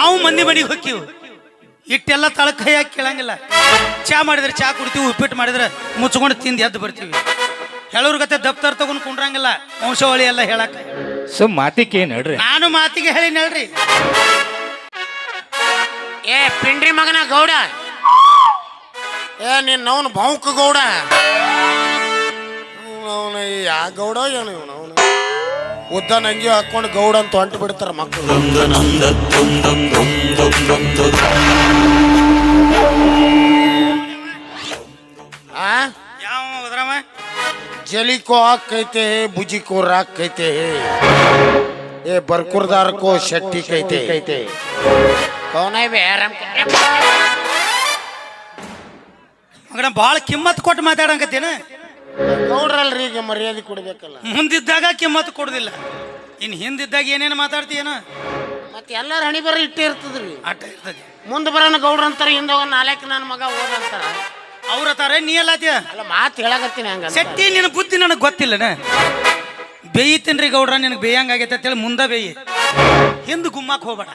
ನಾವು ಮಂದಿ ಮನೆಗೆ ಹೋಗ್ತೀವಿ ಇಟ್ಟೆಲ್ಲ ತಳಕ ಕೈ ಹಾಕಿ ಕೇಳಂಗಿಲ್ಲ. ಚಾ ಮಾಡಿದ್ರೆ ಚಾ ಕುಡ್ತೀವಿ ಉಪ್ಪಿಟ್ಟು ಮಾಡಿದ್ರೆ ಮುಚ್ಕೊಂಡು ತಿಂದು ಎದ್ದು ಬರ್ತೀವಿ. ಹೇಳೋರ್ ಗತೆ ದಪ್ತರ್ ತಗೊಂಡು ಕುಂಡ್ರಂಗಿಲ್ಲ. ವಂಶಾವಳಿ ಎಲ್ಲ ಹೇಳಕ್. ಸೊ ಮಾತಿಗೆ ಹೇಳ್ರಿ? ನಾನು ಮಾತಿಗೆ ಹೇಳಿ ಹೇಳ್ರಿ. ಏ ಪಿಂಡ್ರಿ ಮಗನ ಗೌಡ. ಏ ನೀನ್ ಅವನು ಭಾವುಕ ಗೌಡ ಅವನು ಯಾ ಗೌಡ ಏನು ಇವನು ಅವನು ಉದ್ದ ನಂಗಿ ಹಾಕೊಂಡು ಗೌಡ ಅಂತ ಹೊಂಟು ಬಿಡ್ತಾರ ಮಕ್ಕಳು. ಆ? ಯಾವ ಜಲಿಕೋ ಹಾಕೈತೆ ಬುಜಿಕೋ ರಾಕ್ ಕೈತೆ ಏ ಬರ್ಕುರ್ದಾರಕೋ ಶೆಟ್ಟಿ ಕೈತೆ. ಕೈತೆ ಕೌನ ಮಗನ ಭಾಳ ಕಿಮ್ಮತ್ ಕೊಟ್ಟು ಮಾತಾಡಂಕತ್ತೇನ ಗೌಡ್ರಲ್ರಿ ಈಗ ಮರ್ಯಾದೆ ಕೊಡ್ಬೇಕಲ್ಲ. ಮುಂದಿದ್ದಾಗ ಕಿಮ್ಮತ್ ಕೊಡುದಿಲ್ಲ. ಇನ್ನು ಹಿಂದಿದ್ದಾಗ ಏನೇನು ಮಾತಾಡ್ತೀಯನ? ಮತ್ತೆ ಎಲ್ಲಾರ ಹಣಿ ಬರ ಇಟ್ಟೇ ಇರ್ತದ್ರಿ. ಆಟ ಇರ್ತದೆ. ಮುಂದೆ ಬರೋಣ ಗೌಡ್ರ ಅಂತಾರೆ ಹಿಂದೆ ಹೋಗ ನಾಲ್ಕು ನನ್ನ ಮಗ ಓದಂತಾರ ಅವ್ರ ತಾರೆ ನೀ ಎಲ್ಲ ಅಲ್ಲ ಮಾತು ಹೇಳಕತ್ತೀನಿ ಹಂಗ ಸೆಟ್ಟಿ ನಿನ್ನ ಬುದ್ಧಿ ನನಗೆ ಗೊತ್ತಿಲ್ಲನ? ಬೇಯ್ತೀನಿ ಗೌಡ್ರ ನಿನಗೆ ಅಂತ ಅಂತೇಳಿ ಮುಂದೆ ಬೇಯಿ. ಹಿಂದೆ ಗುಮ್ಮಕ್ಕೆ ಹೋಗ್ಬೇಡ.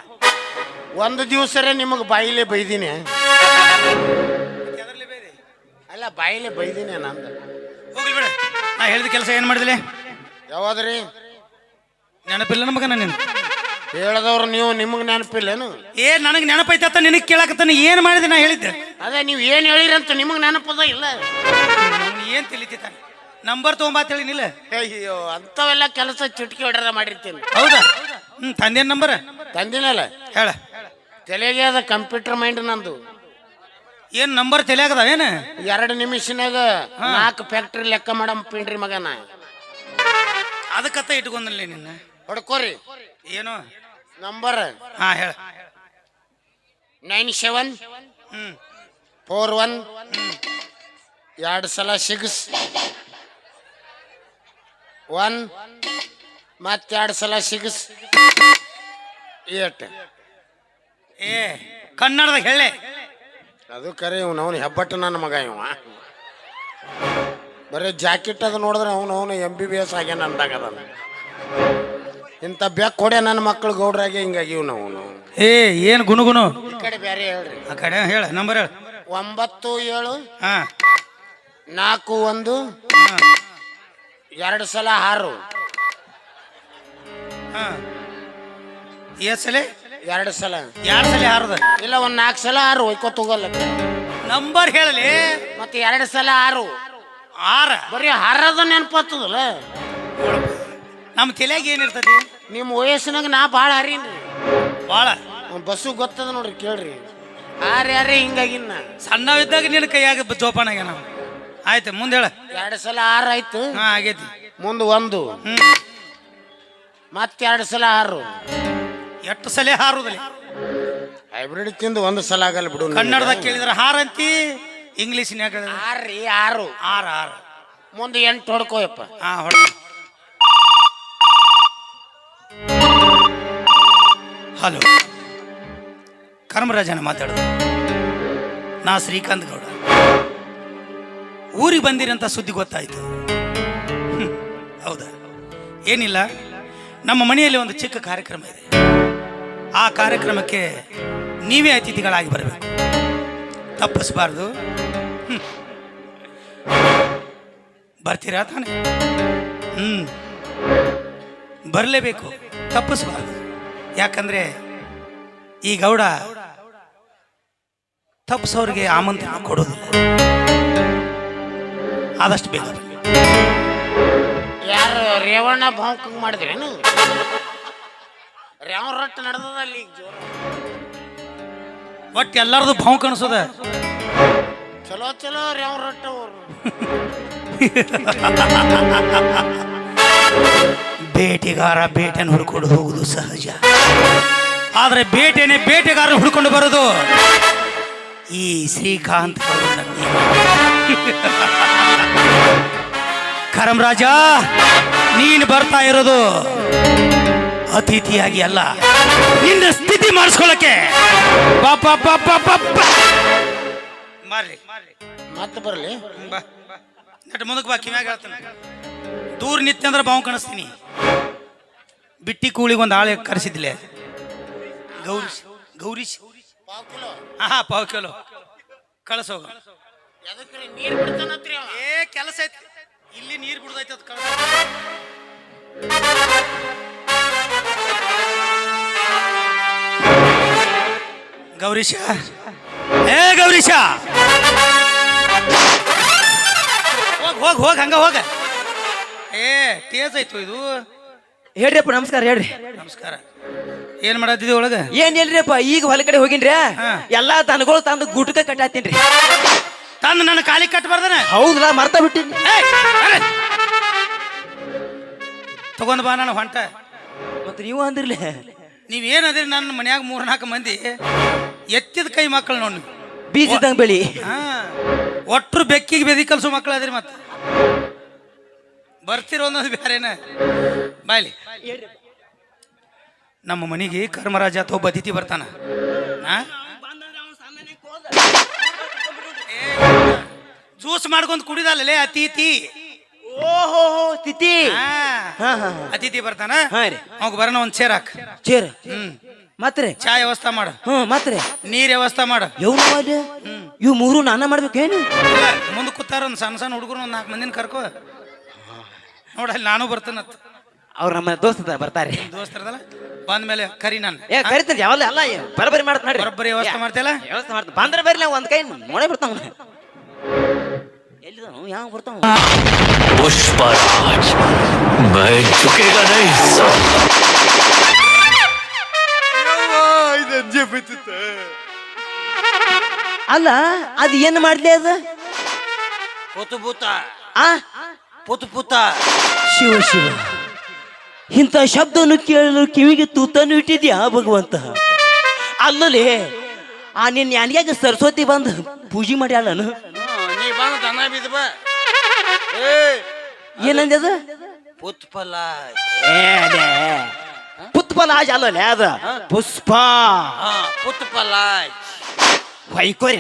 ಒಂದು ದಿವಸರೇ ನಿಮಗೆ ಬಾಯಿಲೆ ಬೈದೀನಿ. ಅಲ್ಲ ಬಾಯಿಲೆ ಬೈದೀನಿ ನಂದು ಹೋಗ್ಲಿ ಬಿಡ. ನಾ ಹೇಳಿದ ಕೆಲಸ ಏನು ಮಾಡಿದ್ಲಿ? ಯಾವಾದ್ರಿ? ನೆನಪಿಲ್ಲ ನಮಗ ನೀನು? ಹೇಳದವ್ರು ನೀವು ನಿಮಗೆ ನೆನಪಿಲ್ಲೇನು ಏ ನನಗೆ ನೆನಪೈತ ನಿನಗೆ ಕೇಳಕತ್ತಾನ. ಏನು ಮಾಡಿದೆ ನಾ ಹೇಳಿದ್ದೆ? ಅದೇ ನೀವು ಏನು ಹೇಳಿರಂತ ನಿಮಗೆ ನೆನಪದ ಇಲ್ಲ? ಏನು ತಿಳಿತಾನೆ ನಂಬರ್ ತೊಗೊಂಬಾತ್ ಹೇಳಿನಿಲ್ಲ ಅಯ್ಯೋ ಅಂಥವೆಲ್ಲ ಕೆಲಸ ಚುಟ್ಕಿ ಹೊಡ್ರ ಮಾಡಿರ್ತೀನಿ. ಹೌದಾ? ಹ್ಞೂ ತಂದೇನು ನಂಬರ್? ತಂದಿನಲ್ಲ? ಹೇಳ. ತಲೆಗೆ ಅದ ಕಂಪ್ಯೂಟರ್ ಮೈಂಡ್ ನಂದು. ಏನು ನಂಬರ್ ತಲೆಯಾಗದಾವೇನು ಎರಡು ನಿಮಿಷನಾಗ ನಾಲ್ಕು ಫ್ಯಾಕ್ಟ್ರಿ ಲೆಕ್ಕ ಮಾಡಮ್ ಪಿಂಡ್ರಿ ಮಗನ. ಅದಕ್ಕತ್ತ ಇಟ್ಕೊಂಡಲ್ಲ ನಿನ್ನ? ಹೊಡ್ಕೋರಿ. ಏನು? ನಂಬರ್ ಹಾ ಹೇಳ. ನೈನ್ ಸೆವೆನ್ ಫೋರ್ ಒನ್ ಎರಡು ಸಲ ಸಿಕ್ಸ್ ಒನ್ ಮತ್ತೆರಡು ಸಲ ಸಿಕ್ಸ್ ಏಟ್. ಏ ಕನ್ನಡದಾಗ ಹೇಳೆ. ಅದು ಕರೆ ಇವ್ನು ಅವನು ಹೆಬ್ಬಟ್ಟ ನನ್ನ ಮಗ ಇವ. ಬರೀ ಜಾಕೆಟ್ ಅದು ನೋಡಿದ್ರೆ ಅವನು ಅವನು ಎಂ ಬಿ ಬಿ ಎಸ್ ಆಗ್ಯಾನ ಅಂದಾಗ ಅದನ್ನ. ಇಂಥ ಬೆಕ್ ಕೊಡೆ ನನ್ನ ಮಕ್ಕಳು ಗೌಡ್ರಾಗೆ ಹಿಂಗಾಗಿ ಇವ್ನು ಅವನು. ಏ ಏನು ಗುನುಗುನು ಈ ಕಡೆ ಬೇರೆ ಹೇಳ್ರಿ. ಆ ಕಡೆ ಹೇಳ ನಂಬರ್ ಹೇಳ. ಒಂಬತ್ತು ಏಳು ಹಾಂ. ನಾಲ್ಕು ಒಂದು ಹಾಂ ಎರಡು ಸಲ ಆರು. ಹಾಂ. ಸಲ? ಎರಡು ಸಲ. ಎರಡು ಸಲ ಹಾರದ. ಇಲ್ಲ ಒಂದು ನಾಲ್ಕು ಸಲ ಆರು ಒಯ್ಕೋತ ಹೋಗಲ್ಲ. ನಂಬರ್ ಹೇಳಲಿ. ಮತ್ತೆ ಎರಡು ಸಲ ಆರು ಆರ ಬರೀ ಹಾರದ ನೆನಪತ್ತದಲ್ಲ. ನಮ್ಮ ತಲೆಯಾಗ ಏನಿರ್ತದೆ? ನಿಮ್ಮ ವಯಸ್ಸಿನಾಗ ನಾ ಭಾಳ ಹರೀನ್ರಿ. ಭಾಳ? ಬಸ್ಸು ಗೊತ್ತದ ನೋಡ್ರಿ ಕೇಳ್ರಿ. ಆರ್ ಯಾರೇ ಹಿಂಗಾಗಿನ್ನ. ಸಣ್ಣವಿದ್ದಾಗ ನಿನ್ನ ಕೈಯಾಗ ಬ- ಜೋಪಾನ ಆಗ್ಯಾನ. ನಾವು ಆಯ್ತು ಮುಂದೆ ಹೇಳ. ಎರಡು ಸಲ ಆರು ಆಯ್ತು. ಹಾಂ ಆಗೈತಿ. ಮುಂದೆ ಒಂದು. ಮತ್ತೆ ಎರಡು ಸಲ ಆರು ಎಷ್ಟು ಸಲ ಹಾರುದಲ್ಲಿ? ಹೈಬ್ರಿಡ್ ತಿಂದು ಒಂದು ಸಲ ಆಗಲ್ಲ ಬಿಡು. ಕನ್ನಡದಾಗ ಕೇಳಿದ್ರೆ ಹಾರ ಅಂತಿ ಇಂಗ್ಲೀಷ್ನ್ಯಾಗ ಹೇಳಿದ್ರೆ ಆರ್ ಆರು ಆರು ಆರು ಮುಂದೆ ಎಂಟು ಹೊಡ್ಕೋಯಪ್ಪ. ಹಾಂ ಹೊಡ ಹಲೋ. ಕರ್ಮರಾಜನ ಮಾತಾಡೋದು. ನಾ ಶ್ರೀಕಾಂತ್ ಗೌಡ. ಊರಿಗೆ ಬಂದಿರಂತ ಸುದ್ದಿ ಗೊತ್ತಾಯ್ತು. ಹೌದಾ? ಏನಿಲ್ಲ. ನಮ್ಮ ಮನೆಯಲ್ಲಿ ಒಂದು ಚಿಕ್ಕ ಕಾರ್ಯಕ್ರಮ ಇದೆ. ಆ ಕಾರ್ಯಕ್ರಮಕ್ಕೆ ನೀವೇ ಅತಿಥಿಗಳಾಗಿ ಬರಬೇಕು. ತಪ್ಪಿಸಬಾರ್ದು. ಬರ್ತೀರಾ ತಾನೆ? ಹ್ಞೂ ಬರಲೇಬೇಕು. ತಪ್ಪಿಸಬಾರ್ದು. ಯಾಕಂದ್ರೆ ಈ ಗೌಡ ತಪ್ಪಿಸೋರಿಗೆ ಆಮಂತ್ರಣ ಕೊಡೋದು ಆದಷ್ಟು ಬೇಗ ಯಾರು ರೇವಣ್ಣ ಭಾಂಕ್ ಮಾಡಿದ್ರೇನು? ರೇವ ರಟ್ಟು ನಡೆದದ ಅಲ್ಲಿ? ಈಗ ಜೋರ. ಒಟ್ಟು ಎಲ್ಲರದು ಭಾವ ಕಾಣಿಸೋದ ಚಲೋ ಚಲೋ ರೇವ ರಟ್ಟ ಅವ್ರು. ಬೇಟೆಗಾರ ಬೇಟೆನ ಹುಡ್ಕೊಂಡು ಹೋಗುದು ಸಹಜ. ಆದ್ರೆ ಬೇಟೆನೆ ಬೇಟೆಗಾರ ಹುಡ್ಕೊಂಡು ಬರೋದು ಈ ಶ್ರೀಕಾಂತ್. ಕರಮರಾಜ ನೀನು ಬರ್ತಾ ಇರೋದು. ಅತಿಥಿಯಾಗಿ ಅಲ್ಲ, ನಿನ್ನ ಸ್ಥಿತಿ ಮಾಡಿಸ್ಕೊಳಕ್ಕೆ ಮಾರ್ಲಿ ಮತ್ತೆ ಬರಲಿ. ಬಾ ನಟ ಮುಂದಕ್ಕೆ ಬಾ, ಕಿವ್ಯಾಗ ಹೇಳ್ತಾನೆ. ದೂರ ನಿತ್ಯ ಅಂದ್ರೆ ಬಾವು ಕಾಣಿಸ್ತೀನಿ. ಬಿಟ್ಟಿ ಕೂಳಿಗೆ ಒಂದು ಆಳೆ ಕರೆಸಿದ್ಲೆ. ಗೌರಿ ಗೌರೀಶ್ ಕಿಲೋ ಹಾ ಪಾವ್ ಕಿಲೋ. ಕಳಿಸೋಗ ಏ, ಕೆಲಸ ಐತಿ. ಇಲ್ಲಿ ನೀರು ಬಿಡ್ದೈತೆ ಅದು ಕಳ್ಸ. ಗೌರೀಶ ಏ ಗೌರೀಶ ಹೋಗ್ ಹೋಗ್ ಹೋಗ್ ಹಂಗ ಹೋಗ. ಏ ತೇಜ್ ಆಯ್ತು ಇದು. ಹೇಳ್ರಿಪ್ಪ ನಮಸ್ಕಾರ ಹೇಳ್ರಿ. ನಮಸ್ಕಾರ. ಏನ್ ಮಾಡತ್ತಿದ್ವಿ ಒಳಗ? ಏನ್ ಇಲ್ರಿಪ್ಪ ಈಗ ಹೊಲ ಕಡೆ ಹೋಗಿನ್ರಿ? ಹಾ. ಎಲ್ಲಾ ತನಗಳು ತಂದು ಗುಟ್ಕ ಕಟ್ಟಾತೀನ್ರಿ. ತಂದು ನನ್ನ ಕಾಲಿಗೆ ಕಟ್ಟಬಾರ್ದನ ಹೌದಲ್ಲ ಮರ್ತ ಬಿಟ್ಟಿನಿ. ತಗೊಂಡ್ ಬಾ ನಾನು ಹೊಂಟ. ಮತ್ತೆ ನೀವು ಅಂದಿರ್ಲಿ. ನೀವೇನದಿರಿ ನನ್ನ ಮನ್ಯಾಗ ಮೂರ್ನಾಲ್ಕು ಮಂದಿ ಎತ್ತಿದ ಕೈ ಮಕ್ಕಳು ನೋಡಿ ಬೀಜದಂಗ್ ಬೆಳಿ. ಹಾ. ಒಟ್ರು ಬೆಕ್ಕಿಗೆ ಬೆದಿ ಕಲ್ಸೋ ಮಕ್ಕಳು ಅದ್ರಿ ಮತ್ತೆ. ಬರ್ತಿರೋ ಅನ್ನೋದು ಬೇರೆನ ಬಾಯ್ಲಿ. ನಮ್ಮ ಮನೆಗೆ ಕರ್ಮರಾಜ ಅಥವಾ ಬದಿತಿ ಬರ್ತಾನ. ಹಾ? ಜ್ಯೂಸ್ ಮಾಡ್ಕೊಂಡ್ ಕುಡಿದಲ್ಲೇ ಅತಿಥಿ? ಓಹೋ ತಿಥಿ. ಹಾ. ಹಾ ಹಾ ಅತಿಥಿ ಬರ್ತಾನ? ಹಾ ರೀ. ಅವಾಗ ಬರೋಣ ಒಂದ್ ಚೇರ್ ಹಾಕ್. ಚೇರ್ ಹ್ಮ್. ಮತ್ರಿ ಚಾ ವ್ಯವಸ್ಥೆ ಮಾಡು. ಹ್ಮ್ ಮತ್ರಿ ನೀರ್ ವ್ಯವಸ್ಥೆ ಮಾಡು. ಮಾಡಿ ಇವ್ ಮೂರು ನಾನ ಮಾಡ್ಬೇಕೇನು ಏನು? ಮುಂದೆ ಕೂತಾರ ಒಂದು ಸಣ್ಣ ಸಣ್ಣ ಹುಡುಗರು ಒಂದ್ ನಾಲ್ಕು ಮಂದಿನ ಕರ್ಕೋ. ನೋಡ ಅಲ್ಲಿ ನಾನು ಬರ್ತೇನೆ ಅವ್ರ ನಮ್ಮ ದೋಸ್ತ ಬರ್ತಾರೆ. ದೋಸ್ತರದಲ್ಲ ಬಂದ್ಮೇಲೆ ಕರಿ ನಾನು. ಏ ಕರಿತಾರೆ ಯಾವಲ್ಲ ಅಲ್ಲ ಬರಬರಿ ಮಾಡ್ತಾರೆ ಬರಬರಿ ವ್ಯವಸ್ಥೆ ಮಾಡ್ತೇಲ ವ್ಯವಸ್ಥೆ ಮಾಡ್ತ ಬಂದ್ರೆ ಬರ್ಲಿ ಒಂದ್ ಕೈ ನೋಡೇ ಬರ್ತಾವ ಯಾವ ಬರ್ತಾವ पुष्पराज मैं झुकेगा नहीं ಅಲ್ಲ ಅದು ಏನ್ ಮಾಡ್ಲಿ ಅದ ಪುತು ಪುತ ಆ ಪುತು ಪುತ ಶಿವ ಶಿವ ಇಂಥ ಶಬ್ದವನ್ನು ಕೇಳಲು ಕಿವಿಗೆ ತೂತನ್ನು ಇಟ್ಟಿದ್ಯಾ ಭಗವಂತ ಅಲ್ಲಲ್ಲಿ ಆ ನಿನ್ನ ಯಾನ್ಯಾಗ ಸರಸ್ವತಿ ಬಂದು ಪೂಜೆ ಮಾಡ್ಯಾಳನು ನೀ ಬಂದು ದನ ಬಿದ್ದ ಬಾ. ಏ ಏನಂದ್ಯದ? ಪುತ್ಪಲ. ಪುತ್ಪಲಾಜ್ ಅಲ್ಲ ಅದ? ಪುಷ್ಪ. ಹಾ ಪುತ್ ಫಲ ಹೊಯ್ಕೋರಿ.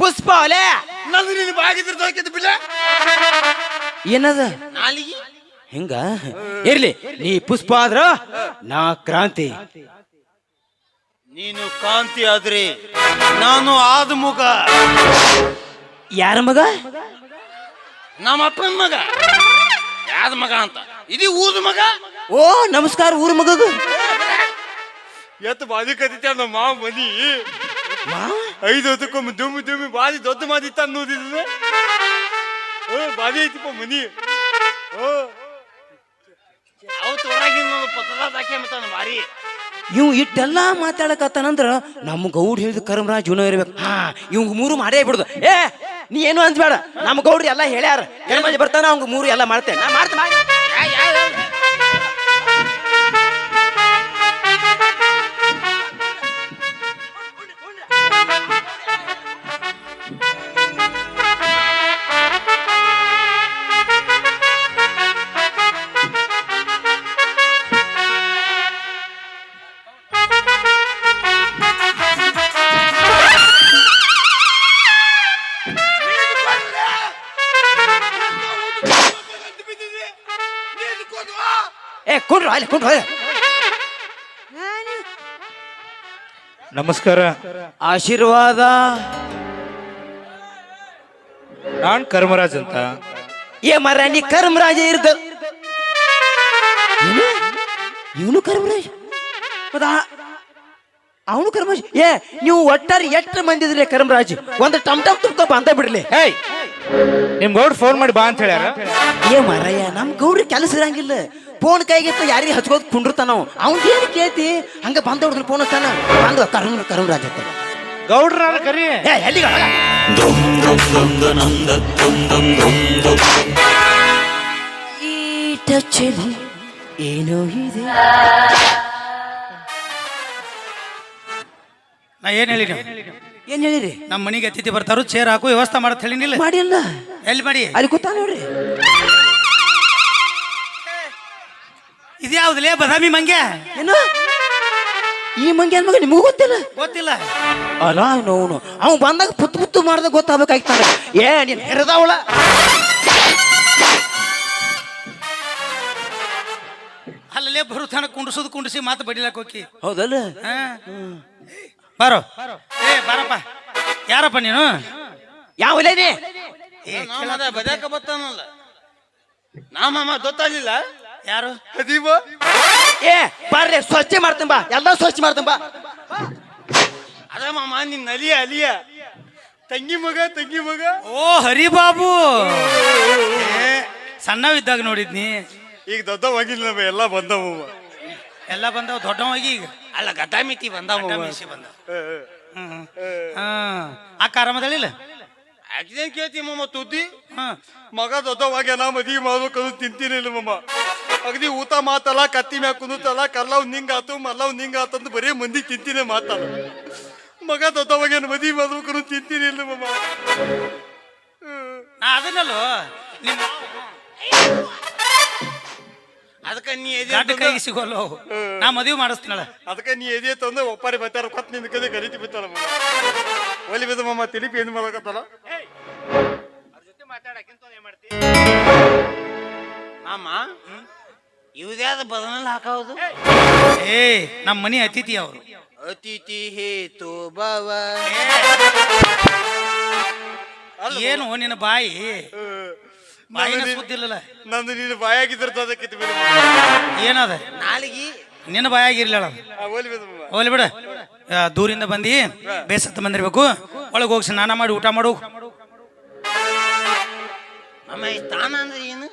ಪುಷ್ಪ ಅಲೆ ನಂದು ನೀನು ಬಾಗಿದ್ರ ಹೋಗಿದ್ದು ಬಿಡ ಏನದ? ನಾಲಿಗೆ? ಹಿಂಗ? ಇರ್ಲಿ ನೀ ಪುಷ್ಪ ಆದ್ರ ನಾ ಕ್ರಾಂತಿ. ನೀನು ಕಾಂತಿ ಆದ್ರಿ ನಾನು ಆದ ಮುಗ ಯಾರ ಮಗ? ನಮ್ಮ ಅಪ್ಪನ ಮಗ. ಯಾರ ಮಗ ಅಂತ? ಇದು ಊದ ಮಗ? ಓ ನಮಸ್ಕಾರ ಊರ ಮಗಗ. ಎತ್ತು ಬಾದಿ ಕದಿತ ನಮ್ಮ ಮಾವ ಮನಿ? ಐದು ಹೊತ್ತಕ್ಕೊಮ್ಮೆ ದುಮ್ಮಿ ದುಮ್ಮಿ ಬಾದಿ ದೊಡ್ಡ ಮಾದಿತ್ತ ಅನ್ನೋದಿಲ್ಲ ಓ ಬಾದಿ ಐತಿಪ್ಪ ಮನಿ. ಓ. ಅವತ್ತು ಹೊರಗಿನ ಪತ್ರದ ಹಾಕ್ಯಂಬತ್ತಾನ ಭಾರಿ. ಇವ್ ಇಟ್ಟೆಲ್ಲ ಮಾತಾಡಕತ್ತಾನಂದ್ರ ನಮ್ಮ ಗೌಡ್ ಹೇಳಿದ ಕರ್ಮರಾಜ್ ಜೀವನ ಇರ್ಬೇಕು. ಹಾ ಇವ್ ಮೂರು ಮಾಡೇ ಬಿಡುದು. ಏ ನೀ ಏನು ಅನ್ಸ್ಬೇಡ. ನಮ್ಮ ಗೌಡ್ರಿ ಎಲ್ಲ ಹೇಳ್ಯಾರ ಕರ್ಮರಾಜ್ ಬರ್ತಾನ ಅವ್ಗ ಮೂರು ಎಲ್ಲ ಮಾಡ್ತೇನೆ. ನಾ ಮಾಡ್ತೇನೆ ನಮಸ್ಕಾರ. ಆಶೀರ್ವಾದ. ನಾನ್ ಕರ್ಮರಾಜ್ ಅಂತ. ಏ ಮರ ನೀ ಕರ್ಮರಾಜ ಇರ್ದ. ಇವನು? ಕರ್ಮರಾಜ್? ಅವನು ಕರ್ಮರಾಜ್? ಏ ನೀವು ಒಟ್ಟಾರೆ ಎಷ್ಟು ಮಂದಿ ಇದ್ರಿ ಕರ್ಮರಾಜ್? ಒಂದು ಟಮ್ ಟಮ್ ತುಪ್ಪ ಬಂದ ಬಿಡ್ಲಿ. ಹೇಯ್ ನಿಮ್ ಗೌಡ್ ಫೋನ್ ಮಾಡಿ ಬಾ ಅಂತ ಹೇಳ್ಯಾರ. ಏ ಮರಯ್ಯ ನಮ್ ಗೌಡ್ರಿ ಕೆಲಸ ಇರಂಗಿಲ್ಲ. ಫೋನ್ ಕೈಗಿತ್ತು ಯಾರಿಗೆ ಹಚ್ಕೋದ್ ಕುಂಡಿರ್ತಾನ ನಾವು? ಅವ್ನ್ ಏನ್ ಕೇಳ್ತಿ? ಹಂಗ ಬಂದ ಹುಡುಗ್ರು ಫೋನ್ ಹಚ್ತಾನ ಬಂದ ಕರುಣ್ ಕರುಣ್ ಅಂತ. ಗೌಡ್ರ ಕರಿ. ಏ ಎಲ್ಲಿಗ? ಈ ಏನೋ ಇದೆ. ನಾ ಏನ್ ಹೇಳಿ ಏನ್ ಹೇಳಿರಿ? ನಮ್ಮ ಮನೆಗೆ ಅತಿಥಿ ಬರ್ತಾರು ಚೇರ್ ಹಾಕು ವ್ಯವಸ್ಥೆ ಮಾಡತ್ ಹೇಳಿನಿಲ್ಲ ಮಾಡಿಲ್ಲ. ಎಲ್ಲಿ ಮಾಡಿ? ಅಲ್ಲಿ ಕೂತ ನೋಡ್ರಿ. ಇದ್ಯಾವ್ದಲೇ ಬದಾಮಿ ಮಂಗ್ಯ ಏನು? ಈ ಮಂಗ್ಯ ಮಗ ನಿಮಗೂ ಗೊತ್ತಿಲ್ಲ? ಗೊತ್ತಿಲ್ಲ. ಅಲ್ಲ ನೋನು ಅವ್ ಬಂದಾಗ ಪುತ್ ಪುತ್ತು ಮಾಡ್ದಾಗ ಗೊತ್ತಾಗಬೇಕಾಯ್ತಾನ ಏ ನೀನ್ ಹೆರದವಳ? ಅಲ್ಲಲೇ ಅಲ್ಲೇ ಬರುತ್ತಾನ ಕುಂಡಿಸೋದು ಕುಂಡಿಸಿ ಮಾತು ಬಡಿಲಕ್ ಹೋಗಿ ಹೌದಲ್ಲ? ಹಾ? ಬರೋ. ಏ ಬಾರಪ್ಪ. ಯಾರಪ್ಪ ನೀನು? ಯಾವ ನೀ? ಏ ನಾಮದ ಬಜಾಕ ಬತ್ತಾನಲ್ಲ. ನಾ ಮಾಮ ಗೊತ್ತಾಗ್ಲಿಲ್ಲ? ಯಾರು? ಅದೀವ ಏ ಬರ್ರಿ ಸ್ವಚ್ಛ ಮಾಡ್ತೀನಿ ಬಾ. ಎಲ್ಲ ಸ್ವಚ್ಛ ಮಾಡ್ತೀನಿ ಬಾ. ಅದ ಮಾಮ ನಿನ್ನ ಅಲಿಯ ಅಲಿಯ. ತಂಗಿ ಮಗ ತಂಗಿ ಮಗ. ಓ ಹರಿಬಾಬು. ಏ, ಸಣ್ಣವಿದ್ದಾಗ ನೋಡಿದ್ನಿ. ಈಗ ದೊಡ್ಡವಾಗಿಲ್ಲ ನಮ್ಮ ಎಲ್ಲ ಬಂದವ ಎಲ್ಲ ಬಂದವ ದೊಡ್ಡವಾಗಿ ಈಗ. ಅಲ್ಲ ಗದಾ ಮಿತಿ ಬಂದವ. ಮೀಸಿ ಬಂದ ಹ್ಮ್. ಹಾ. ಅಕ್ಕ ಆರಾಮದಳಿಲ್ಲ ಆಕ್ಸಿಡೆಂಟ್ ಕೇಳ್ತಿ ಮಮ್ಮ ತುದ್ದಿ? ಹಾ. ಮಗ ದೊಡ್ಡವಾಗ ನಾ ಮದುವೆ ಮಾಡ್ಬೇಕು ತಿಂತೀನಿ ಇಲ್ಲ ಮಮ್ಮ ಅಗದಿ ಊತ ಮಾತಲ್ಲ ಕತ್ತಿ ಮ್ಯಾಗ ಕುಂದುತ್ತಲ್ಲ ಕಲ್ಲವ್ ನಿಂಗಾತು ಮಲ್ಲವ್ ನಿಂಗ್ ಆತಂತ ಬರೀ ಮಂದಿ ತಿಂತೀನಿ ಮಾತಲ್ಲ. ಮಗ ದೊಡ್ಡವಾಗ ಮದಿ ಮಾಡ್ಬೇಕು ತಿಂತೀನಿ ಇಲ್ಲ ಮಮ್ಮ ನಾ ಅದನ್ನಲ್ಲ ನಿಮ್ಮ ಅದಕ್ಕೆ ನೀ ಎದೆ ಕೈಗೆ ಸಿಗೋಲ್ಲ ನಾ ಮದುವೆ ಮಾಡಿಸ್ತೀನಲ್ಲ. ಅದಕ್ಕೆ ನೀ ಎದೆ ತಂದು ಒಪ್ಪಾರಿ ಬರ್ತಾರ ಕೊತ್ ನಿನ್ ಕದೆ ಕರಿತಿ ಬಿತ್ತಾಳ ಮಮ್ಮ ಒಲಿ ಬಿದ ಮಮ್ಮ ತಿಲಿಪಿ ಏನ್ ಮಾಡ್ತಿ? ಮಾಮ ಇವ್ದ್ಯಾವ್ದು ಬದನಲ್ಲಿ ಹಾಕೋದು ಏ ನಮ್ಮ ಮನೆ ಅತಿಥಿ ಅವರು. ಅತಿಥಿ ಹೇತು ಬಾವ ಏನು ನಿನ್ನ ಬಾಯಿ? ಬಾಯಿನ ಸುದ್ದಿಲ್ಲಲ್ಲ? ನಂದು ನಿನ್ನ ಬಾಯಾಗಿದ್ರದ್ದು ಅದಕ್ಕೆ ಏನದ? ನಾಳಿಗೆ? ನಿನ್ನ ಬಾಯಾಗಿರ್ಲಿಲ್ಲ ಹೋಗ್ಲಿ ಬಿಡ ದೂರಿಂದ ಬಂದಿ ಬೇಸತ್ತ ಬಂದಿರ್ಬೇಕು. ಒಳಗೆ ಹೋಗಿ ಸ್ನಾನ ಮಾಡಿ ಊಟ ಮಾಡು. ನಮ್ಮ ಈ ಸ್ಥಾನ ಅಂದ್ರೆ ಏನು?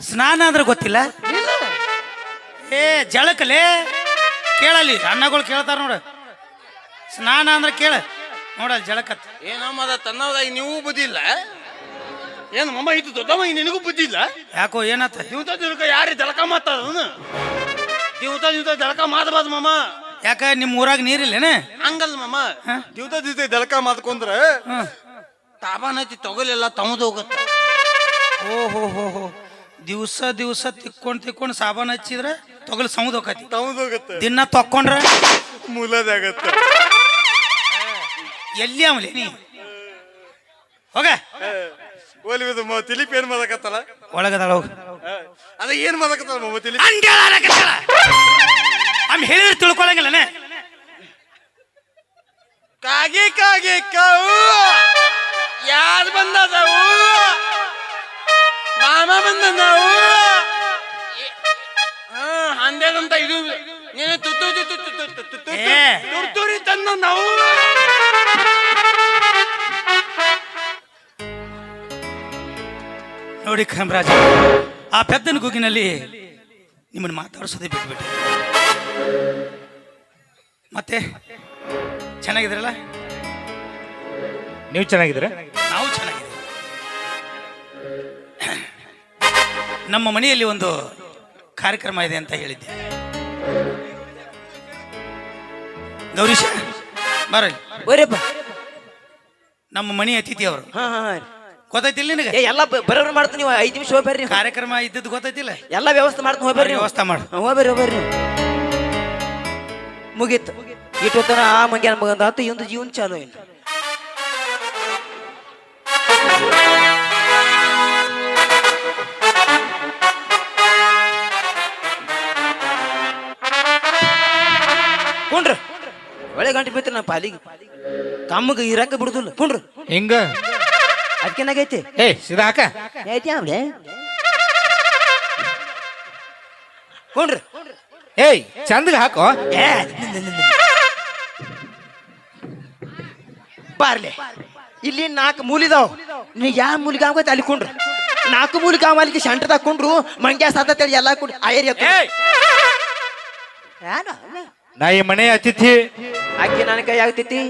ಸ್ನಾನ ಅಂದ್ರೆ ಗೊತ್ತಿಲ್ಲ? ಏ ಜಳಕಲೇ? ಕೇಳಲ್ಲಿ ಅಣ್ಣಗಳು ಕೇಳ್ತಾರ ನೋಡ. ಸ್ನಾನ ಅಂದ್ರೆ ಕೇಳ. ನೋಡಲ್ಲಿ ಜಳಕತ್. ಏನಮ್ಮದ ತನ್ನವದಾಗಿ ನೀವು ಬುದ್ಧಿಲ್ಲ ಏನು ಮಮ್ಮ ಇದು ದೊಡ್ಡಮ್ಮ ನಿನಗೂ ಬುದ್ಧಿ ಇಲ್ಲ? ಯಾಕೋ ಏನತ್ತ? ದಿವಸ ದಿವಸ ಯಾರು ಜಳಕ ಮಾತಾಡ ದಿವಸ ದಿವಸ ಜಳಕ ಮಾತಬಾರ್ದು ಮಮ್ಮ ಯಾಕ ನಿಮ್ಮ ಊರಾಗ ನೀರಿಲ್ಲೇನೆ? ಹಂಗಲ್ಲ ಮಮ್ಮ ದಿವಸ ದಿವಸ ಜಳಕ ಮಾತ್ಕೊಂಡ್ರ ತಾಬಾನತಿ ತಗೊಲಿಲ್ಲ ತಮ್ಮದು ಹೋಗುತ್ತೆ ಓ ಹೋ ಹೋ ಹೋ ದಿವಸ ದಿವಸ ತಿಕ್ಕೊಂಡ್ ತಿಕ್ಕೊಂಡ್ ಸಾಬಾನ್ ಹಚ್ಚಿದ್ರೆ ತೊಗಲ್ ಸಮುದ ಹೋಗತಿ ತಮ್ಮದು ಹೋಗುತ್ತೆ. ದಿನ ತಕ್ಕೊಂಡ್ರ? ಮೂಲದಾಗತ್ತೆ ಎಲ್ಲಿ ಆಮೇಲೆ ನೀ? ಹೋಗ. ಓಲಿ ತಿಲಿಪ್ ಏನ್ ಮಾಡಕತ್ತಲ್ಲ? ಒಳಗದಾಳ ಹೋಗ. ಅದ ಏನ್ ಮಾಡಕತ್ತಲ್ಲ ಮಮ್ಮ ತಿಲಿಪ್? ಆಮೇಲೆ ಹೇಳಿದ್ರೆ ತಿಳ್ಕೊಳಂಗಿಲ್ಲನೆ. ಕಾಗೆ ಕಾಗೆ ಕಾವು. ಯಾರು ಬಂದದವು? ಮಾಮ ಬಂದ ನಾವು ಹಂದೇದಂತ ಇದು ನೀನು ತುತ್ತು ತುತ್ತು ತುತ್ತು ತುತ್ತು. ತುರ್ತುರಿ ತಂದ ನಾವು ನೋಡಿ ಖಮರಾಜ ಆ ಪೆದ್ದನ ಗುಗಿನಲ್ಲಿ ನಿಮ್ಮನ್ನು ಮಾತಾಡಿಸೋದೇ ಬಿಟ್ಬಿಟ್ಟು ಮತ್ತೆ ಚೆನ್ನಾಗಿದ್ರಲ್ಲ ನೀವು ಚೆನ್ನಾಗಿದ್ದೀರಾ ನಾವು ಚೆನ್ನಾಗಿದ್ದೀವಿ ನಮ್ಮ ಮನೆಯಲ್ಲಿ ಒಂದು ಕಾರ್ಯಕ್ರಮ ಇದೆ ಅಂತ ಹೇಳಿದ್ದೆ. ಗೌರೀಶ ಬರಲಿ ಬರ್ರಿಪ್ಪ ನಮ್ಮ ಮನೆ ಅತಿಥಿ ಅವರು. ಹಾ ಹಾ. ಗೊತ್ತೈತಿಲ್ಲ ನಿನಗೆ? ಎಲ್ಲ ಬರೋರು ಮಾಡ್ತೀನಿ ನೀವು ಐದು ನಿಮಿಷ ಹೋಗ್ಬರ್ರಿ ಕಾರ್ಯಕ್ರಮ ಇದ್ದದ್ದು ಗೊತ್ತೈತಿಲ್ಲ ಎಲ್ಲ ವ್ಯವಸ್ಥೆ ಮಾಡ್ತೀನಿ ಹೋಗ್ಬರ್ರಿ ವ್ಯವಸ್ಥೆ ಮಾಡು. ಹೋಗ್ಬರ್ರಿ ಹೋಗ್ಬರ್ರಿ ಮುಗೀತು. ಇಟ್ಟು ಆ ಮಂಗ್ಯಾನ ಮಗಂದ ಆತು ಇವಂದು ಜೀವನ ಚಾಲು ಏನು ಒಳ್ಳೆ ಗಂಟೆ ಬಿತ್ತು ನಾ ಪಾಲಿಗೆ ತಮ್ಮಗ ಇರಾಕ ಬಿಡುದಿಲ್ಲ. ಕುಂಡ್ರ ಹಿಂಗ? ಅದಕ್ಕೇನಾಗೈತಿ ಏ ಸಿದಾ ಹಾಕ. ಐತಿ ಆಮ್ಲೆ ಕುಂಡ್ರ ಏಯ್ ಚಂದಗೆ ಹಾಕೋ. ಏ ಬಾರ್ಲೆ ಇಲ್ಲಿ ನಾಲ್ಕು ಮೂಲಿದಾವ್. ನೀ ಯಾವ ಮೂಲಿಗೆ ಆಗೋಯ್ತು ಅಲ್ಲಿ ಕುಂಡ್ರು? ನಾಲ್ಕು ಮೂಲಿಗೆ ಆಮಲಿಗೆ ಶಂಟದ ಕುಂಡ್ರು ಮಂಗ್ಯ ಸಾತೇಳಿ ಎಲ್ಲ ಕುಡಿ ಆಯರಿ ನಾ ಈ ಮನೆ ಅತಿಥಿ. ಆಕೆ ನನ್ನ ಕೈ ಆಗ್ತೈತಿ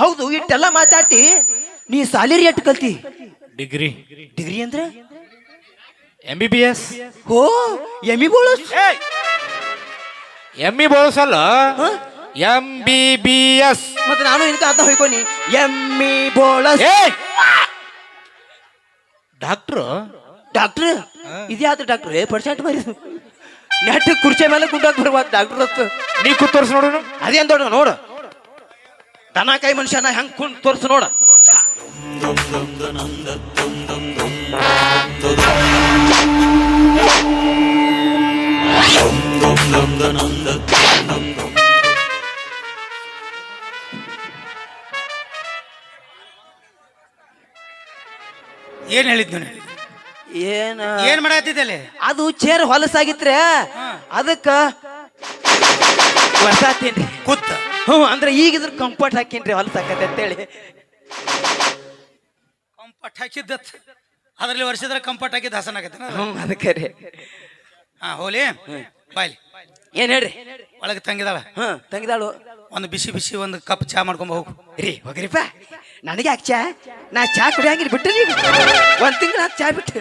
ಹೌದು ಇಟ್ಟೆಲ್ಲ ಮಾತಾಡ್ತಿ. ನೀ ಸಾಲಿರಿ ಎಷ್ಟು ಕಲ್ತಿ? ಡಿಗ್ರಿ ಡಿಗ್ರಿ ಅಂದ್ರೆ? ಎಂ ಬಿ ಬಿ ಎಸ್ ಓ ಎಮ್ಮಿ ಬೋಳಸ್ ಎಂ ಇ ಅಲ್ಲ? ಎಂ ಬಿ ಬಿ ಎಸ್ ಮತ್ತೆ ನಾನು ಇನ್ಕ ಅದನ್ನ ಹೊಯ್ಕೊನಿ. ಎಮ್ಮಿ ಬೋಳಸ್ ಡಾಕ್ಟರ್ ಡಾಕ್ಟ್ರು ಡಾಕ್ಟ್ರ್ ಇದ್ಯಾವ್ದು ಡಾಕ್ಟ್ರ್ ಪರ್ಸೆಂಟ್ ಮರಿ. ನೆಟ್ ಕುರ್ಚಿ ಮೇಲೆ ಗುಡ್ಡಾಕ್ ಬರ್ಬಾರ್ದು ಡಾಕ್ಟರ್ ಅಂತ ನೀ ಕೂತೋರ್ಸ್ ನೋಡು ಅದೇನ್ ದೊಡ್ಡ ನೋಡು ದನ ಕೈ ಮನುಷ್ಯನ ಹೆಂಗ್ ಕುಂಡ್ ತೋರ್ಸು ನೋಡ. ಏನ್ ಹೇಳಿದ್ ಏನ್? ಏನ ಏನ್ ಮಾಡತ್ತಿದ್ದಲ್ಲಿ ಅದು ಚೇರ್ ಹೊಲಸಾಗಿತ್ರೆ ಅದಕ್ಕ ಹೊಸಾತೇನ್ರಿ ಕುತ್ತ ಹ್ಞೂ ಅಂದ್ರೆ ಈಗ ಇದ್ರ ಕಂಫರ್ಟ್ ಹೊಲ ಸಾಕತ್ತೆ ಅಂತೇಳಿ. ಕಂಪಟ್ ಹಾಕಿದ್ದ ಅದ್ರಲ್ಲಿ ವರ್ಷದ್ರ ಕಂಪಟ್ ಹಾಕಿದ್ದು ಹಸನ ಆಗತ್ತೆ ಹ್ಞೂ ಅದಕ್ಕೆ ರೀ. ಹಾ ಹೋಲಿ. ಬಾಯ್ಲಿ. ಏನ್ ಹೇಳ್ರಿ? ಒಳಗೆ ತಂಗಿದಾಳ. ಹ್ಞೂ ತಂಗಿದಾಳು. ಒಂದು ಬಿಸಿ ಬಿಸಿ ಒಂದು ಕಪ್ ಚಾ ಮಾಡ್ಕೊಂಬ ಹೋಗು. ರೀ ಹೋಗ್ರಿಪ್ಪ. ನನಗೆ ಯಾಕೆ ಚಾ? ನಾ ಚಾ ಕುಡಿಯಂಗಿಲ್ಲ ಬಿಟ್ಟು ನೀವು ಒಂದು ತಿಂಗಳ ಚಾ ಬಿಟ್ಟು.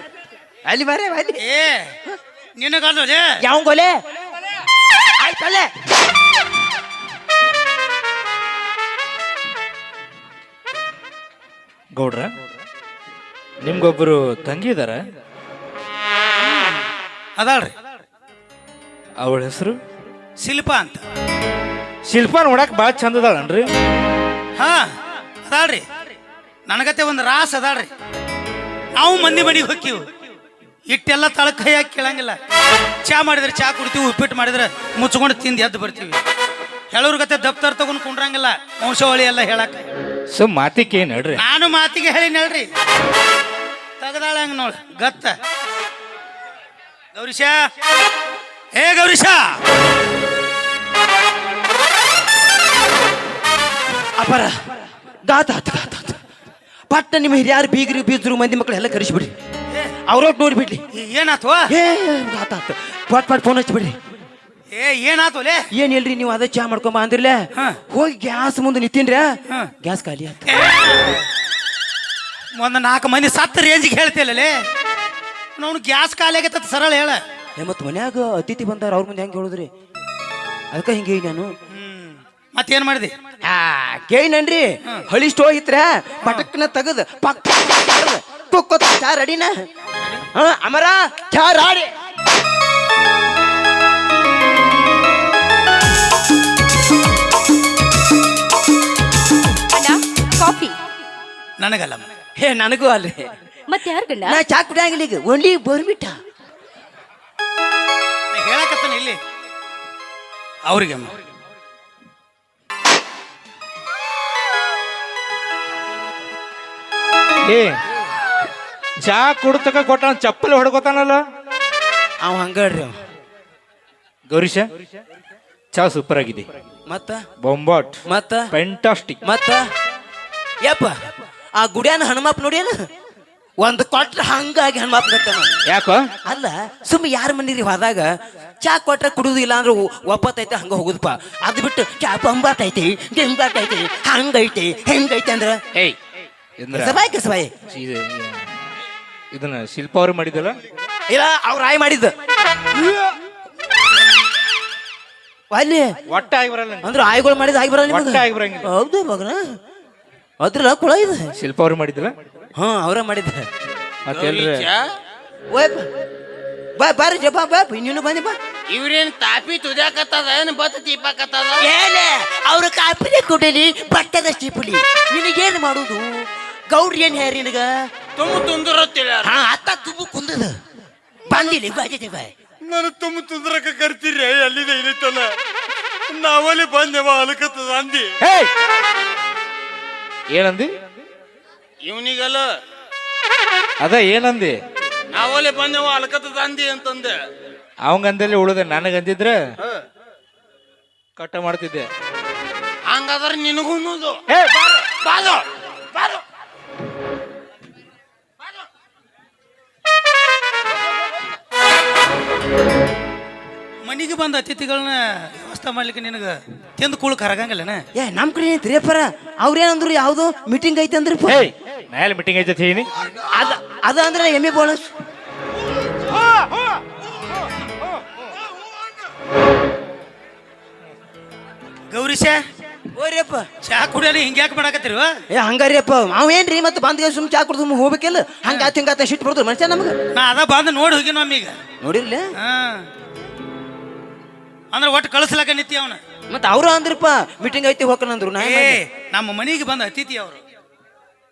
ಅಲ್ಲಿ ಬರೇ ಅಲ್ಲಿ. ಏ ನಿನಗಲ್ಲೇ ಯಾವ ಗೊಲೆ? ಆಯ್ತಲ್ಲೇ ಗೌಡ್ರ? ನಿಮ್ಗೊಬ್ರು ತಂಗಿ ಇದಾರ? ಅದಾಳ್ರಿ. ಅವಳ ಹೆಸರು? ಶಿಲ್ಪ ಅಂತ. ಶಿಲ್ಪ ನೋಡಕ್ ಭಾಳ ಚಂದ ಅದಾಳನ್ರಿ. ಹಾ ಅದಾಳ್ರಿ. ನನಗತ್ತೆ ಒಂದು ರಾಸ್ ಅದಾಳ್ರಿ. ನಾವು ಮಂದಿ ಮನೆಗೆ ಹೋಗ್ತೀವಿ ಇಟ್ಟೆಲ್ಲ ತಳಕ್ ಕೈ ಹಾಕಿ ಕೇಳಂಗಿಲ್ಲ. ಚಾ ಮಾಡಿದ್ರೆ ಚಾ ಕುಡ್ತೀವಿ ಉಪ್ಪಿಟ್ಟು ಮಾಡಿದ್ರೆ ಮುಚ್ಕೊಂಡು ತಿಂದು ಎದ್ದು ಬರ್ತೀವಿ. ಹೇಳೋರ್ಗತ್ತೆ ಗತೆ ದಪ್ತರ್ ತಗೊಂಡ್ ಕುಂಡ್ರಂಗಿಲ್ಲ. ವಂಶಾವಳಿ ಎಲ್ಲ ಹೇಳಕ್. ಸೊ ಮಾತಿಗೆ ಏನ್ ಹೇಳ್ರಿ ನಾನು ಮಾತಿಗೆ ಹೇಳಿ ಹೇಳ್ರಿ ತೆಗದಾಳ ಹಂಗ ನೋಡ್ ಗತ್ತ. ಗೌರೀಶ? ಹೇ ಗೌರೀಶ? ಅಪರ ಗಾತ ಆತ ಪಟ್ಟ ನಿಮ್ಮ ಹಿರಿಯಾರು ಬೀಗರು ಬೀದ್ರು ಮಂದಿ ಮಕ್ಕಳು ಎಲ್ಲ ಕರೆಸಿಬಿಡ್ರಿ. ಅವ್ರೊಟ್ಟು ನೋಡಿಬಿಡ್ಲಿ. ಏನಾತ್ವ ಏ ಗಾತ ಆತ ಪಟ್ ಪಟ್ ಫೋನ್ ಹಚ್ಚಿಬಿಡ್ರಿ ಏ ಲೇ? ಏನ್ ಹೇಳ್ರಿ ನೀವು ಅದೇ ಚಾ ಮಾಡ್ಕೊಂಬ ಅಂದ್ರಲ್ಲ ಹೋಗಿ ಗ್ಯಾಸ್ ಮುಂದೆ ನಿಂತೀನ್ರಿ ಗ್ಯಾಸ್ ಖಾಲಿ ಆಯ್ತು. ಒಂದ್ ನಾಲ್ಕು ಮಂದಿ ಸತ್ತ ರೇಂಜಿಗೆ ಹೇಳ್ತಿಲ್ಲಲೇ ನಾವು ಗ್ಯಾಸ್ ಖಾಲಿ ಆಗೈತ ಸರಳ ಹೇಳ. ಏ ಮತ್ ಮನ್ಯಾಗ ಅತಿಥಿ ಬಂದಾರ ಅವ್ರ ಮುಂದೆ ಹೆಂಗ್ ಹೇಳುದ್ರಿ? ಅದಕ್ಕ ಹಿಂಗೆ ನಾನು. ಮತ್ತೆ ಮತ್ತೇನ್ ಮಾಡಿದೆ? ಆ ಕೇಳಿನನ್ರಿ ಹಳಿ ಸ್ಟೋ ಇತ್ರ ಪಟಕ್ನ ತೆಗದ್ ಪಕ್ಕ ತುಕ್ಕೋತ ಚಾ ರೆಡಿನ. ಅಮರ ಚಾ ರಾಡಿ. ನನಗಲ್ಲ ಹೇ ನನಗೂ ಅಲ್ರಿ. ಮತ್ತೆ ಯಾರು ಗಂಡ? ನಾ ಚಾ ಕುಡಿಯಂಗಿಲ್ಲ ಈಗ. ಒಳ್ಳಿ ಬೋರ್ಬಿಟ್ಟ ಹೇಳಕತ್ತಾನೆ ಇಲ್ಲಿ. ಅವ್ರಿಗೆ ಅಮ್ಮ. ಏ ಚಾ ಕುಡ್ತಕ ಕೊಟ್ಟ ಚಪ್ಪಲಿ ಹೊಡ್ಕೋತಾನಲ್ಲ? ಅವ ಹಂಗಡ್ರಿ ಅವ. ಗೌರೀಶ ಚಾ ಸೂಪರ್ ಆಗಿದೆ ಮತ್ತ? ಬೊಂಬಾಟ್ ಮತ್ತ? ಫೆಂಟಾಸ್ಟಿಕ್ ಮತ್ತ? ಯಪ್ಪ. ಆ ಗುಡಿಯಾನ ಹನುಮಪ್ಪ ನೋಡೇನ ಒಂದು ಕೊಟ್ರ ಹಂಗಾಗಿ ಹನುಮಪ್ಪ ಗತ್ತನ ಯಾಕೋ? ಅಲ್ಲ ಸುಮ್ಮ ಯಾರ ಮನೀರಿ ಹೋದಾಗ ಚಾ ಕೊಟ್ರ ಕುಡುದು ಇಲ್ಲ ಅಂದ್ರೆ ಒಪ್ಪತ್ತೈತೆ ಹಂಗ ಹೋಗುದಪ್ಪ. ಅದು ಬಿಟ್ಟು ಚಾ ಬಂಬಾತೈತಿ ಗೆಂಬಾತೈತಿ ಹಂಗೈತಿ ಹೆಂಗೈತಿ ಅಂದ್ರ? ಏಯ್ ಕಸಬಾಯ್ ಕಸಬಾಯ್ ಇದು- ಇದನ್ನ ಶಿಲ್ಪ ಅವ್ರು ಮಾಡಿದಲ್ಲ ಇಲ್ಲ ಅವ್ರ ಆಯ್ ಮಾಡಿದ್ದ. ಅಲ್ಲಿ ಒಟ್ಟ ಆಗಿ ಬರಲ್ಲ ಅಂದ್ರೆ ಆಯ್ಗಳು ಮಾಡಿದ ಆಗಿ ಬರಲ್ಲ ನಿಮಗ? ಒಟ್ಟ ಆಗಿ ಬರಂಗಿಲ್ಲ. ಹೌದು ಮಗನ ಅದ್ರಲ್ಲ ಕುಳ ಇದು? ಶಿಲ್ಪ ಅವ್ರು ಮಾಡಿದ್ರ ಹಾ ಅವ್ರ ಮಾಡಿದ್ರ ಮತ್ತೆಲ್ರಿ ಓಯ್ ಬಾ ಬಾರಿ ಜಪ ಬಾ ನೀನು ಬಂದಿ ಬಾ. ಇವ್ರೇನ್ ತಾಪಿ ತುದಾಕತ್ತದ ಏನ್ ಬತ್ತ ತೀಪಾಕತ್ತದ ಏನೇ ಅವ್ರ ಕಾಪಿಲೆ ಕುಡಿಲಿ ಬಟ್ಟದ ಚೀಪುಲಿ. ನಿನಗೇನು ಮಾಡುದು? ಗೌಡ್ರಿ ಏನ್ ಹೇರಿ ನಿನಗ? ತುಂಬ ತುಂದರತ್ತಿಲ್ಲ ಹಾ ಅತ್ತ ತುಂಬ ಕುಂದದ. ಬಂದಿಲಿ ಬಾಜಿದೆ ಬಾಯ್ ನಾನು ತುಂಬ ತುಂದರಕ ಕರ್ತೀರಿ ಅಲ್ಲಿದೆ ಇಲ್ಲಿತ್ತಲ್ಲ. ನಾವಲ್ಲಿ ಬಂದೆವ ಅಲಕತ್ತದ ಅಂದಿ! ಏನಂದಿ? ಇವನಿಗಲ್ಲ ಅದ ಏನಂದಿ? ನಾವಲ್ಲಿ ಬಂದೆವ ಅಲಕತ್ತದ ಅಂದಿ ಅಂತಂದೆ. ಅವಂಗಂದಲ್ಲಿ ಉಳಿದ ನನಗಂದಿದ್ರೆ ಕಟ್ಟ ಮಾಡ್ತಿದ್ದೆ. ಹಂಗಾದ್ರೆ ನಿನಗೂ ಬಾದು ಬಾದು ಮನೆಗೆ ಬಂದ ಅತಿಥಿಗಳನ್ನ ವ್ಯವಸ್ಥೆ ಮಾಡ್ಲಿಕ್ಕೆ ನಿನಗೆ ತಿಂದು ಕುಳಕ್ ಹರಗಂಗಿಲ್ಲನ? ಏ ನಮ್ ಕಡೆ ಏನ್ ತಿರಿಯಪ್ಪರ ಅವ್ರೇನಂದ್ರು ಯಾವ್ದು ಮೀಟಿಂಗ್ ಐತೆ ಅಂದ್ರಿ ಏಯ್ ಮೇಲೆ ಮೀಟಿಂಗ್ ಐತೆ ಹೇಳಿ ಅದ ಅದ ಅಂದ್ರೆ ಎಮ್ಮೆ ಬೋನಸ್ ಗೌರೀಶ ಓರಿಯಪ್ಪ ಚಾ ಕುಡಿಲ್ಲ ಹಿಂಗೆ ಯಾಕೆ ಮಾಡಕತ್ತೀರಿ ಏ ಹಂಗಾರಿಯಪ್ಪ ಅವೇನ್ರಿ ಮತ್ತೆ ಬಂದ್ಗೆ ಸುಮ್ ಚಾ ಕುಡ್ದು ಹೋಗ್ಬೇಕಿಲ್ಲ? ಹಂಗಾತ ಹಿಂಗಾತ ಶಿಟ್ ಬರ್ತದ ಮನುಷ್ಯ ನಮ್ಗೆ. ನಾ ಅದ ಬಂದು ನೋಡಿ ಹೋಗಿ ನಮ್ಮೀಗ ನೋಡಿರ್ಲಿ? ಹಾ. ಅಂದ್ರೆ ಒಟ್ಟು ಕಳಿಸ್ಲಾಕ ನಿತ್ಯ ಅವನ. ಮತ್ತೆ ಅವರು ಅಂದ್ರಪ್ಪ ಮೀಟಿಂಗ್ ಐತಿ ಹೋಗ್ಕನಂದ್ರು ನಾ ಏನ್ ಏ ಮಾಡ್ಲಿ? ನಮ್ಮ ಮನೆಗೆ ಬಂದ ಅತಿಥಿ ಅವರು.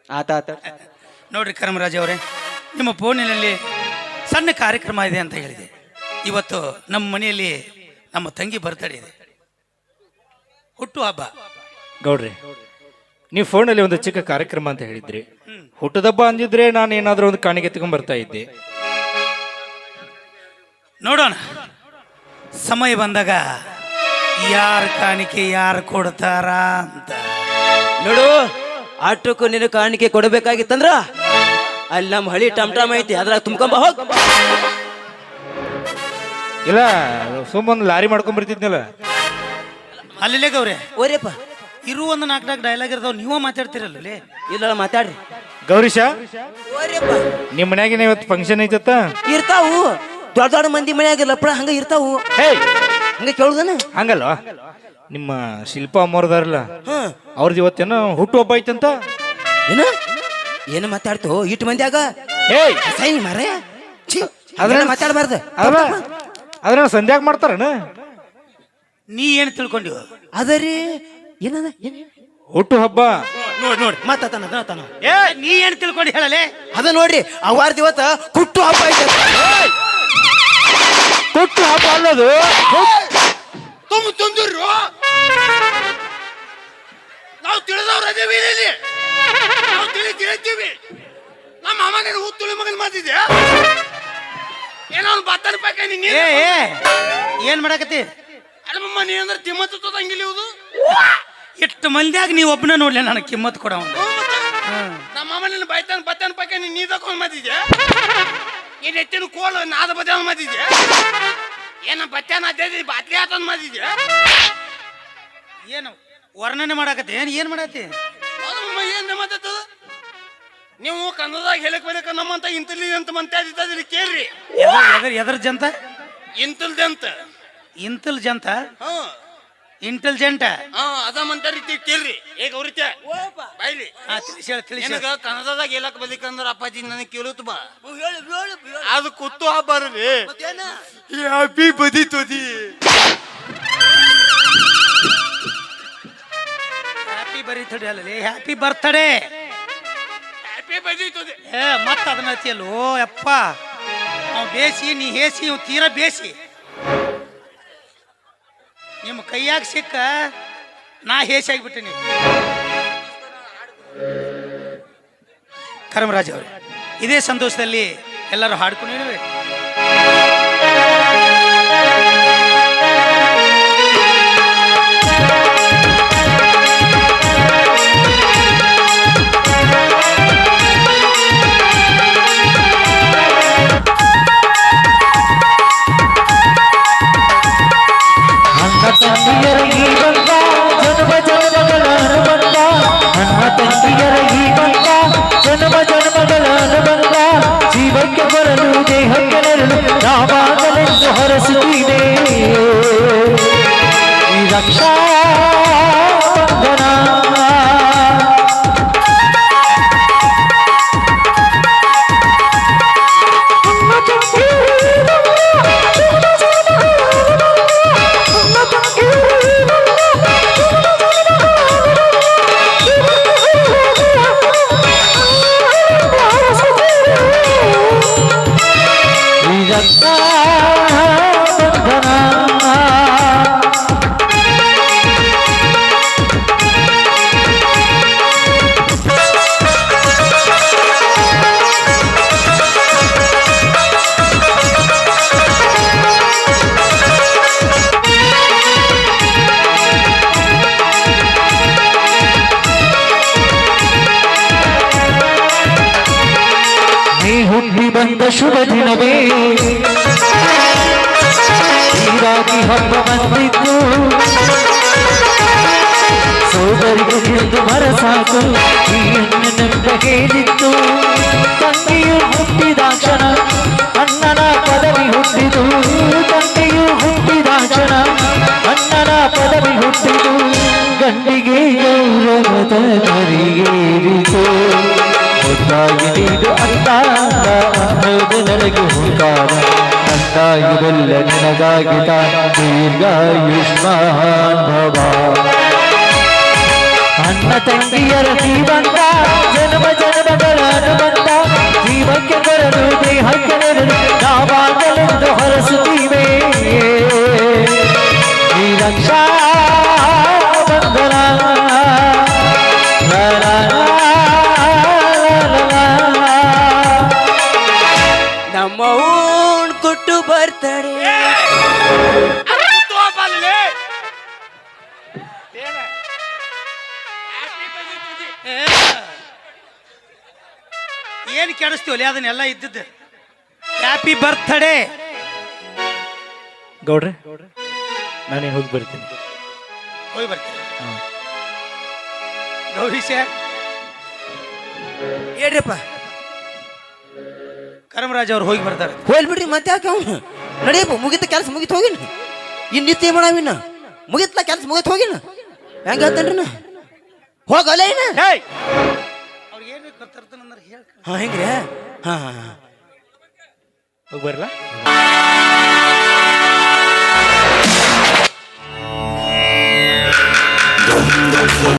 ಆತ ಆತ. ನೋಡ್ರಿ ಕರಮರಾಜ ಅವರೇ ನಿಮ್ಮ ಫೋನಿನಲ್ಲಿ ಸಣ್ಣ ಕಾರ್ಯಕ್ರಮ ಇದೆ ಅಂತ ಹೇಳಿದೆ. ಇವತ್ತು ನಮ್ಮ ಮನೆಯಲ್ಲಿ ನಮ್ಮ ತಂಗಿ ಬರ್ತಡೆ ಇದೆ. ಹುಟ್ಟು ಹಬ್ಬ. ಗೌಡ್ರಿ ನೀವು ಫೋನಲ್ಲಿ ಒಂದು ಚಿಕ್ಕ ಕಾರ್ಯಕ್ರಮ ಅಂತ ಹೇಳಿದ್ರಿ. ಹುಟ್ಟದಬ್ಬ ಅಂದಿದ್ರೆ ನಾನು ಏನಾದರೂ ಒಂದು ಕಾಣಿಗೆ ತಗೊಂಡ್ ಬರ್ತಾ ಇದ್ದೆ. ನೋಡೋಣ. ಸಮಯ ಬಂದಾಗ ಯಾರು ಕಾಣಿಕೆ ಯಾರು ಕೊಡ್ತಾರ ಅಂತ. ನೋಡು ಆಟೋಕ್ಕೂ ನಿನ್ನ ಕಾಣಿಕೆ ಕೊಡಬೇಕಾಗಿತ್ತಂದ್ರ ಅಲ್ಲಿ ನಮ್ಮ ಹಳಿ ಟಮ್ ಟಮ್ ಐತಿ ಅದ್ರಾಗ ತುಂಬ್ಕೊಂಬ ಹೋಗ್. ಇಲ್ಲ ಸುಮ್ಮನೆ ಲಾರಿ ಮಾಡ್ಕೊಂಡ್ ಬರ್ತಿದ್ನಲ್ಲ ಅಲ್ಲೇ ಗೌರಿ ಓರೇಪ್ಪ ಇರು ಒಂದು ನಾಲ್ಕು ನಾಲ್ಕು ಡೈಲಾಗ್ ಇರ್ತಾವ ನೀವ ಮಾತಾಡ್ತಿರಲ್ಲ ಲೇ. ಇಲ್ಲ ಮಾತಾಡ್ರಿ. ಗೌರಿಶಾ ಓರೇಪ್ಪ ನಿಮ್ಮ ಮನ್ಯಾಗಿನ ಇವತ್ತು ಫಂಕ್ಷನ್ ಐತತ್ತ? ಇರ್ತಾವು. ದೊಡ್ಡ ದೊಡ್ಡ ಮಂದಿ ಮನ್ಯಾಗ ಲಪ್ಪಡ ಹಂಗ ಇರ್ತಾವು. ಹೇ. ಹಂಗ ಕೇಳುದನ? ಹಂಗಲ್ಲ. ನಿಮ್ಮ ಶಿಲ್ಪ ಅಮ್ಮವ್ರದಾರಲ್ಲ ಹ್ಮ್ ಅವ್ರದ್ದು ಇವತ್ತೇನೋ ಹುಟ್ಟು ಹಬ್ಬ ಐತಂತ? ಏನ? ಏನು ಮಾತಾಡ್ತು? ಇಟ್ಟು ಮಂದ್ಯಾಗ ಹೇ. ಸೈ ಮಾರ. ಛೀ ಅದನ್ನ ಮಾತಾಡಬಾರ್ದು? ಅಲ್ಲ ಅದನ್ನ ಸಂಧ್ಯಾಗ ಮಾಡ್ತಾರನ? ನೀ ಏನು ತಿಳ್ಕೊಂಡಿವ ಅದರಿ ಏನದ? ಏನ್? ಹುಟ್ಟು ಹಬ್ಬ. ನೋಡಿ ನೋಡಿ ಮಾತಾತನ ಅದನ್ನ ಏ. ನೀ ಏನು ತಿಳ್ಕೊಂಡು ಹೇಳಲೆ? ಅದ ನೋಡ್ರಿ ಅವಾರ್ದ ಇವತ್ತ ಹುಟ್ಟು ಹಬ್ಬ ಐತೆ ಅನ್ನೋದು ತುಂಬ ತುಂದಿರು ನಾವು ತಿಳಿದವ್ರ ಅದೇವಿ ಇಲ್ಲಿ. ನಾವು ತಿಳಿ ತಿಳಿತೀವಿ. ನಮ್ಮ ಅಮ್ಮನ ಹೂ ತುಳಿ ಮಗನ್ ಮಾತಿದ್ದೆ ಏನೋ ಒಂದು ಬತ್ತನ ಪಾಕ ನೀನು ಏ ಏ ಏನ್ ಮಾಡಕತ್ತಿ? ಅಲ್ಲಮ್ಮ ನೀ ಅಂದ್ರೆ ತಿಮ್ಮತ್ತು ತೋದಂಗಿಲ್ಲ ಇವ್ದು? ಇಷ್ಟು ಮಂದಿಯಾಗ ನೀ ಒಬ್ಬನ ನೋಡ್ಲಿ ನನಗೆ ಕಿಮ್ಮತ್ ಕೊಡವ ನಮ್ಮ ಅಮ್ಮ ನಿನ್ನ ಬೈತಾನ ಬತ್ತಾನ ಪಾಕ ನೀನು ನೀ ತಕೊಂಡ್ ಮಾತಿದ್ಯಾ? ಏನ್ ಎತ್ತಿನ ಕೋಲು ನಾದ ಬದ ಮಾತಿದ್ದೆ ಏನ ಬತ್ತೆ ಅದೇ ಬಾತ್ಲಿ ಆತಂದ್ ಮಾಡಿದ್ಯ? ಏನು ವರ್ಣನೆ ಮಾಡಕತ್ತೆ? ಏನ್ ಏನ್ ಮಾಡತ್ತಿ? ಏನು ಮಾತಾಡ್ತದ ನೀವು ಕನ್ನಡದಾಗ ಹೇಳಕ್ ಬರಕ ನಮ್ಮಂತ ಇಂಟೆಲಿಜೆಂಟ್ ಮಂತ್ಯಾದಿದ್ದಲ್ಲಿ ಕೇಳ್ರಿ. ಎದರ್ ಜಂತ ಇಂತಲ್ ಜಂತ? ಇಂಟೆಲಿಜೆಂಟ್. ಇಂಟೆಲ್ ಜಂತ ಹಾ ಇಂಟೆಲಿಜೆಂಟ್ ಹಾ ಅದ ಮಂತ ರೀತಿ ಕೇಳ್ರಿ. ಏ ಹೇಳ ತಿಳಿಸಿ ನಿನಗ ಕನ್ನಡದಾಗ ಹೇಳಕ್ ಬದಿಕಂದ್ರ ಅಪ್ಪಾಜಿ ನನಗೆ ಕೇಳುತ್ತ ಬಾ. ಅದು ಕುತ್ತು ಹಬ್ಬರ್ರಿ ಹ್ಯಾಪಿ ಬದಿತೋದಿ ಹ್ಯಾಪಿ ಬರ್ತಡೇ ಅಲ್ಲೇ ಹ್ಯಾಪಿ ಬರ್ತಡೇ ಹ್ಯಾಪಿ ಬದಿತೋದಿ ಏ ಮತ್ತ ಅದನ್ನ ಹಚ್ಚಿಯಲ್ಲೋ ಯಪ್ಪ. ಅವ್ ಬೇಸಿ ನೀ ಹೇಸಿ ಇವ್ ತೀರಾ ಬೇಸಿ. ಕೈಯಾಗ ಸಿಕ್ಕ ನಾ ಹೇಸಿ ಆಗಿಬಿಟ್ಟಿನಿ ಕರಮರಾಜ್ ಅವರೇ ಇದೇ ಸಂತೋಷದಲ್ಲಿ ಎಲ್ಲರೂ ಹಾಡ್ಕೊಂಡಿರುವೆ ಹೇಳಿತ್ತು ತಂಗಿಯು ಹುಟ್ಟಿದಾಕ್ಷಣ ಅಣ್ಣನ ಪದವಿ ಹುಟ್ಟಿದು. ತಂಗಿಯು ಹುಟ್ಟಿದಾಕ್ಷಣ ಅಣ್ಣನ ಪದವಿ ಹುಟ್ಟಿದು. ಗಂಡಿಗೆ ಗೌರವದ ಮರಿಗೇರಿತು ನೀಡು ಅತ್ತ ಅನ್ನೋದು ನನಗೆ ಹುಟ್ಟಾದ ಅಂದಾಗಿದೆಲ್ಲ ನಿನಗಾಗಿದ ದೀರ್ಘಾಯುಷ್ಮಾನ್ ಭವ. ಅಣ್ಣ ತಂಗಿಯರ ಜೀವಂತ ಜನ್ಮ ಜನ್ಮಗಳ ಅನುಬಂಧ. ಜೀವ ಜೀವಕ್ಕೆ ಕರೆದು ದೇಹಕ್ಕೆ ನೆರಳು, ನಾವಾಗಲೆಂದು ಹೊರಸುತ್ತೀವೆ. ಈ ರಕ್ಷಾ ಕೆಡಿಸ್ತೀವಲ್ಲ ಅದನ್ನೆಲ್ಲ ಇದ್ದಿದ್ದು? ಹ್ಯಾಪಿ ಬರ್ತ್ಡೇ ಗೌಡ್ರೆ ನಾನೇ ಹೋಗಿ ಬರ್ತೀನಿ. ಹೋಗಿ ಬರ್ತೀನಿ. ಗೌರೀಶ ಹೇಳ್ರಿಪ್ಪ. ಕರಮರಾಜ್ ಅವ್ರು ಹೋಗಿ ಬರ್ತಾರೆ. ಹೋಗಿ ಬಿಡ್ರಿ ಮತ್ತೆ ಯಾಕೆ ಅವನು? ನಡೆಯಪ್ಪ ಮುಗಿತ ಕೆಲಸ ಮುಗಿತು ಹೋಗಿನ. ಇನ್ನು ನಿತ್ಯ ಮಾಡಾವಿನ ಮುಗಿತ್ಲ ಕೆಲಸ ಮುಗಿತು ಹೋಗಿನ? ಹೆಂಗ ಹೇಳ್ತೇನ್ರಿ ನಾ ಹೋಗಲ್ಲ ಏನ ಅವ್ರಿಗೆ ಏನು ಹಾ ಹೆಂಗ್ರಿ ಹಾ ಹಾ ಹಾ ಹೋಗಿ ಬರಲ್ಲ